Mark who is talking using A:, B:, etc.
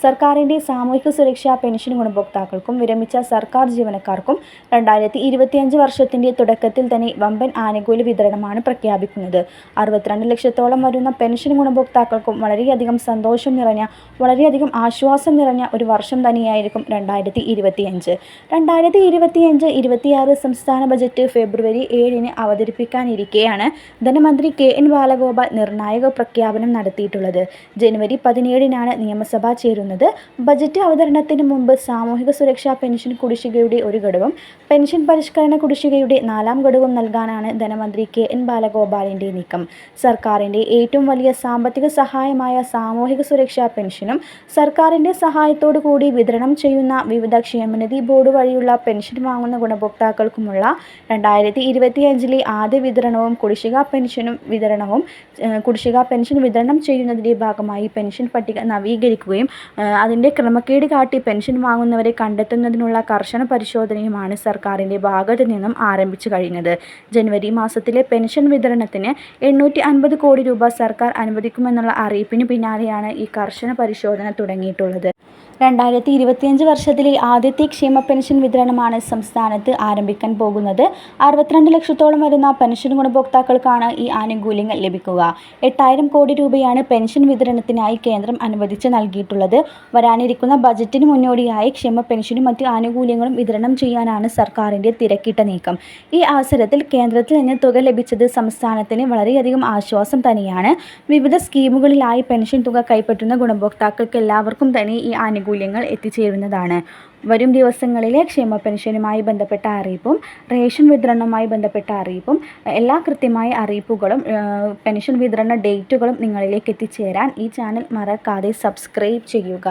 A: സർക്കാരിന്റെ സാമൂഹിക സുരക്ഷാ പെൻഷൻ ഗുണഭോക്താക്കൾക്കും വിരമിച്ച സർക്കാർ ജീവനക്കാർക്കും രണ്ടായിരത്തി ഇരുപത്തിയഞ്ച് വർഷത്തിന്റെ തുടക്കത്തിൽ തന്നെ വമ്പൻ ആനുകൂല്യ വിതരണമാണ് പ്രഖ്യാപിക്കുന്നത്. അറുപത്തിരണ്ട് ലക്ഷത്തോളം വരുന്ന പെൻഷൻ ഗുണഭോക്താക്കൾക്കും വളരെയധികം സന്തോഷം നിറഞ്ഞ വളരെയധികം ആശ്വാസം നിറഞ്ഞ ഒരു വർഷം തന്നെയായിരിക്കും രണ്ടായിരത്തി ഇരുപത്തിയഞ്ച് രണ്ടായിരത്തി ഇരുപത്തിയഞ്ച് ഇരുപത്തിയാറ് സംസ്ഥാന ബജറ്റ് ഫെബ്രുവരി ഏഴിന് അവതരിപ്പിക്കാനിരിക്കെയാണ് ധനമന്ത്രി കെ എൻ ബാലഗോപാൽ നിർണായക പ്രഖ്യാപനം നടത്തിയിട്ടുള്ളത്. ജനുവരി പതിനേഴിനാണ് നിയമസഭ ചേരുന്നത് ബജറ്റ് അവതരണത്തിന് മുമ്പ് സാമൂഹിക സുരക്ഷാ പെൻഷൻ കുടിശ്ശികയുടെ ഒരു ഘടകം. പെൻഷൻ പരിഷ്കരണ കുടിശ്ശികയുടെ നാലാം ഘടകം നൽകാനാണ് ധനമന്ത്രി കെ എൻ ബാലഗോപാലിന്റെ നീക്കം. സർക്കാരിന്റെ ഏറ്റവും വലിയ സാമ്പത്തിക സഹായമായ സാമൂഹിക സുരക്ഷാ പെൻഷനും സർക്കാരിന്റെ സഹായത്തോടു കൂടി വിതരണം ചെയ്യുന്ന വിവിധ ക്ഷേമനിധി ബോർഡ് വഴിയുള്ള പെൻഷൻ വാങ്ങുന്ന ഗുണഭോക്താക്കൾക്കുമുള്ള രണ്ടായിരത്തി ഇരുപത്തിയഞ്ചിലെ ആദ്യ വിതരണവും കുടിശ്ശിക പെൻഷനും വിതരണവും കുടിശ്ശിക പെൻഷൻ വിതരണം ചെയ്യുന്നതിന്റെ ഭാഗമായി പെൻഷൻ പട്ടിക നവീകരിക്കുകയും അതിന്റെ ക്രമക്കേട് കാട്ടി പെൻഷൻ വാങ്ങുന്നവരെ കണ്ടെത്തുന്നതിനുള്ള കർശന പരിശോധനയുമാണ് സർക്കാരിന്റെ ഭാഗത്തു നിന്നും ആരംഭിച്ചു കഴിഞ്ഞത്. ജനുവരി മാസത്തിലെ പെൻഷൻ വിതരണത്തിന് എണ്ണൂറ്റി കോടി രൂപ സർക്കാർ അനുവദിക്കുമെന്നുള്ള അറിയിപ്പിന് പിന്നാലെയാണ് ഈ കർശന പരിശോധന തുടങ്ങിയിട്ടുള്ളത്. രണ്ടായിരത്തി ഇരുപത്തിയഞ്ച് വർഷത്തിലെ ആദ്യത്തെ ക്ഷേമ പെൻഷൻ വിതരണമാണ് സംസ്ഥാനത്ത് ആരംഭിക്കാൻ പോകുന്നത്. അറുപത്തിരണ്ട് ലക്ഷത്തോളം വരുന്ന പെൻഷൻ ഗുണഭോക്താക്കൾക്കാണ് ഈ ആനുകൂല്യങ്ങൾ ലഭിക്കുക. എട്ടായിരം കോടി രൂപയാണ് പെൻഷൻ വിതരണത്തിനായി കേന്ദ്രം അനുവദിച്ച് നൽകിയിട്ടുള്ളത്. വരാനിരിക്കുന്ന ബജറ്റിന് മുന്നോടിയായി ക്ഷേമ പെൻഷനും മറ്റ് ആനുകൂല്യങ്ങളും വിതരണം ചെയ്യാനാണ് സർക്കാരിന്റെ തിരക്കിട്ട നീക്കം. ഈ അവസരത്തിൽ കേന്ദ്രത്തിൽ നിന്ന് തുക ലഭിച്ചത് സംസ്ഥാനത്തിന് വളരെയധികം ആശ്വാസം തന്നെയാണ്. വിവിധ സ്കീമുകളിലായി പെൻഷൻ തുക കൈപ്പറ്റുന്ന ഗുണഭോക്താക്കൾക്ക് എല്ലാവർക്കും തന്നെ ഈ ആനുകൂല്യങ്ങൾ എത്തിച്ചേരുന്നതാണ്. വരും ദിവസങ്ങളിലെ ക്ഷേമ പെൻഷനുമായി ബന്ധപ്പെട്ട അറിയിപ്പും റേഷൻ വിതരണവുമായി ബന്ധപ്പെട്ട അറിയിപ്പും എല്ലാ കൃത്യമായ അറിയിപ്പുകളും പെൻഷൻ വിതരണ ഡേറ്റുകളും നിങ്ങളിലേക്ക് എത്തിച്ചേരാൻ ഈ ചാനൽ മറക്കാതെ സബ്സ്ക്രൈബ് ചെയ്യുക.